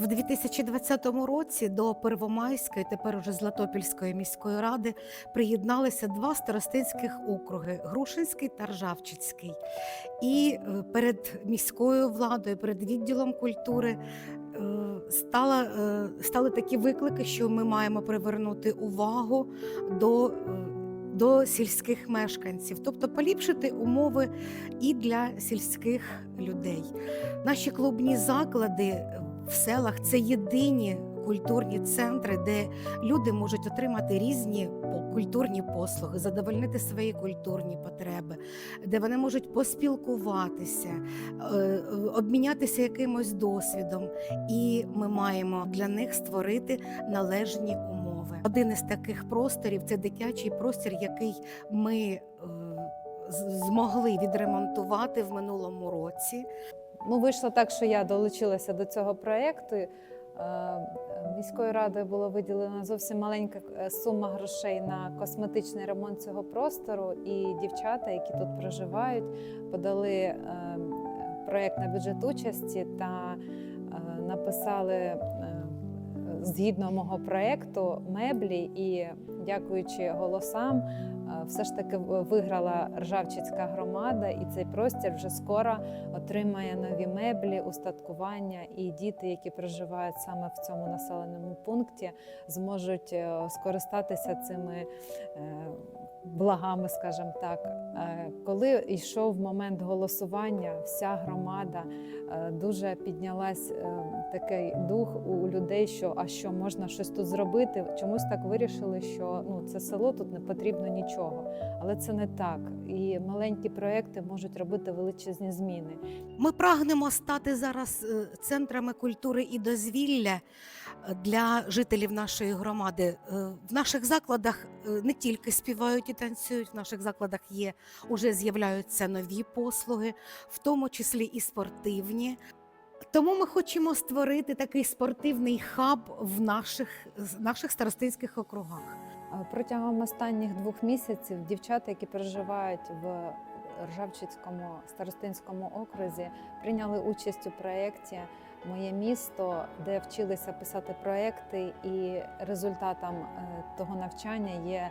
В 2020 році до Первомайської, тепер уже Златопільської міської ради, приєдналися два старостинських округи Грушинський та Ржавчицький. І е, перед міською владою, перед відділом культури е, стала, е, стали такі виклики, що ми маємо привернути увагу до. До сільських мешканців, тобто поліпшити умови і для сільських людей. Наші клубні заклади в селах це єдині культурні центри, де люди можуть отримати різні культурні послуги, задовольнити свої культурні потреби, де вони можуть поспілкуватися, е, обмінятися якимось досвідом. І ми маємо для них створити належні умови. Один із таких просторів це дитячий простір, який ми е, змогли відремонтувати в минулому році. Ну, вийшло так, що я долучилася до цього проєкту. Е, Міською радою було виділено зовсім маленька е, сума грошей на косметичний ремонт цього простору. І дівчата, які тут проживають, подали е, проєкт на бюджет участі та написали згідно мого проєкту меблі. І дякуючи голосам, все ж таки виграла Ржавчицька громада, і цей простір вже скоро отримає нові меблі, устаткування, і діти, які проживають саме в цьому населеному пункті, зможуть е, скористатися цими е, благами, скажімо так. Е, Коли йшов момент голосування, вся громада е, дуже піднялась е, такий дух у людей, що а що можна щось тут зробити. Чомусь так вирішили, що ну це село тут не потрібно нічого, але це не так. І маленькі проекти можуть робити величезні зміни. Ми прагнемо стати зараз е, центрами культури і дозвілля е, для жителів нашої громади. Е, В наших закладах не тільки співають і танцюють, в наших закладах є уже з'являються нові послуги, в тому числі і спортивні. Тому ми хочемо створити такий спортивний хаб в наших, наших старостинських округах. Протягом останніх двох місяців дівчата, які проживають в Ржавчицькому старостинському окрузі, прийняли участь у проєкті Моє місто, де вчилися писати проєкти, і результатом е, того навчання є е,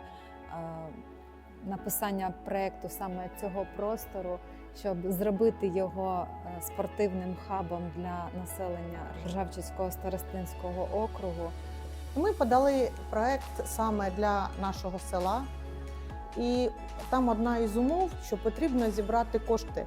написання проєкту саме цього простору, щоб зробити його е, спортивним хабом для населення Ржавчицького старостинського округу. Ми подали проект саме для нашого села, і там одна із умов, що потрібно зібрати кошти.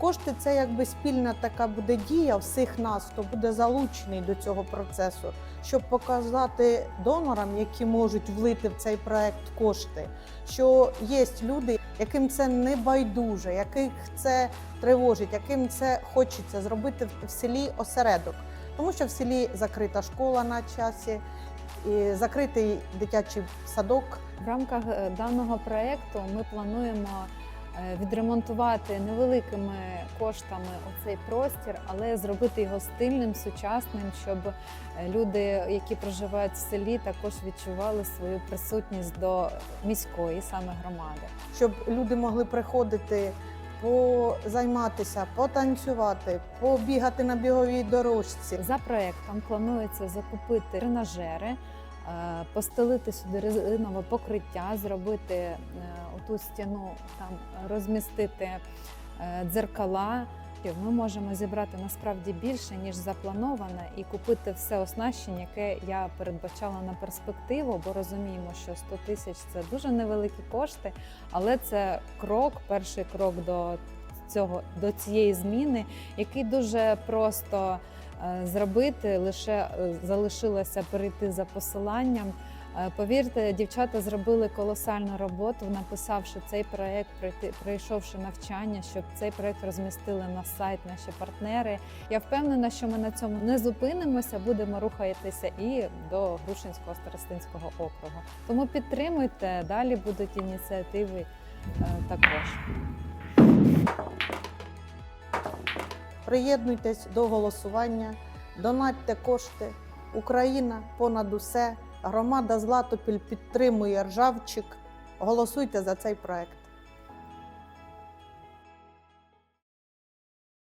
Кошти це якби спільна така буде дія всіх нас, хто буде залучений до цього процесу, щоб показати донорам, які можуть влити в цей проект кошти, що є люди, яким це не байдуже, яких це тривожить, яким це хочеться зробити в- селі осередок. Тому що в селі закрита школа на часі, і закритий дитячий садок. В рамках е, даного проєкту ми плануємо е, відремонтувати невеликими коштами оцей простір, але зробити його стильним, сучасним, щоб е, люди, які проживають в селі, також відчували свою присутність до міської саме громади. щоб люди могли приходити позайматися, потанцювати, побігати на біговій дорожці. За проектом планується закупити тренажери, е, постелити сюди резинове покриття, зробити е, оту стіну, там розмістити е, дзеркала. Ми можемо зібрати насправді більше ніж заплановане, і купити все оснащення, яке я передбачала на перспективу, бо розуміємо, що 100 тисяч це дуже невеликі кошти, але це крок, перший крок до цього до цієї зміни, який дуже просто е, зробити. Лише е, залишилося перейти за посиланням. Е, Повірте, дівчата зробили колосальну роботу, написавши цей проект, пройшовши навчання, щоб цей проект розмістили на сайт наші партнери. Я впевнена, що ми на цьому не зупинимося, будемо рухатися і до Грушинського старостинського округу. Тому підтримуйте, далі будуть ініціативи е, також. Приєднуйтесь до голосування, донатьте кошти. Україна понад усе. Громада Златопіль підтримує ржавчик. Голосуйте за цей проект.